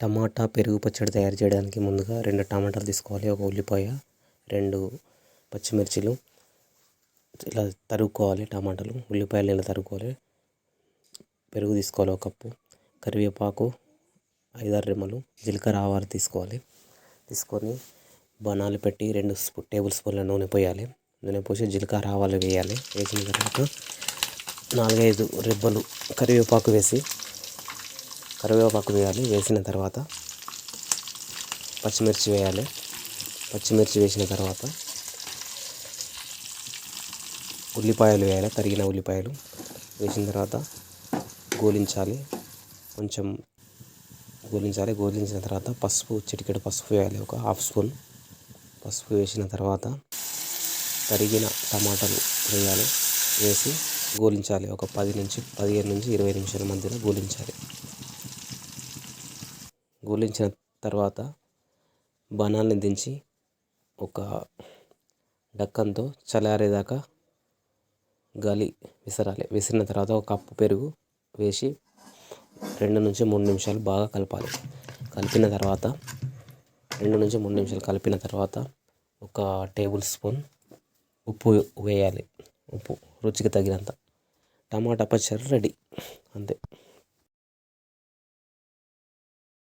టమాటా పెరుగు పచ్చడి తయారు చేయడానికి ముందుగా రెండు టమాటాలు తీసుకోవాలి. ఒక ఉల్లిపాయ రెండు పచ్చిమిర్చిలు. ఇలా తరుక్కోవాలి టమాటాలు. ఉల్లిపాయలు ఇలా తరుక్కోవాలి. పెరుగు తీసుకోవాలి ఒక కప్పు. కరివేపాకు ఐదారు రెమ్మలు. జీలకర్ర ఆవాలు తీసుకోవాలి. తీసుకొని బాణాలు పెట్టి రెండు స్పూ టేబుల్ స్పూన్ల నూనె పోయాలి. నూనె పోసి జీలకర్ర ఆవాలు వేయాలి. వేసిన తర్వాత నాలుగైదు రెబ్బలు కరివేపాకు వేసి కరివేపాకు వేయాలి వేసిన తర్వాత పచ్చిమిర్చి వేయాలి. పచ్చిమిర్చి వేసిన తర్వాత ఉల్లిపాయలు వేయాలి తరిగిన ఉల్లిపాయలు. వేసిన తర్వాత గోలించాలి కొంచెం గోలించాలి. గోలించిన తర్వాత పసుపు చిటికెడు పసుపు వేయాలి ఒక హాఫ్ స్పూన్ పసుపు వేసిన తర్వాత తరిగిన టమాటాలు వేయాలి. వేసి గోలించాలి ఒక పది నుంచి పదిహేను నుంచి ఇరవై నిమిషాల మధ్యలో గోలించాలి. గోలించిన తర్వాత బాణాలని దించి ఒక డక్కంతో చల్లారేదాకా గాలి విసరాలి. విసిరిన తర్వాత ఒక కప్పు పెరుగు వేసి రెండు నుంచి మూడు నిమిషాలు బాగా కలపాలి. కలిపిన తర్వాత రెండు నుంచి మూడు నిమిషాలు కలిపిన తర్వాత ఒక టేబుల్ స్పూన్ ఉప్పు వేయాలి. ఉప్పు రుచికి తగినంత. టమాటా పచ్చడి రెడీ. అంతే.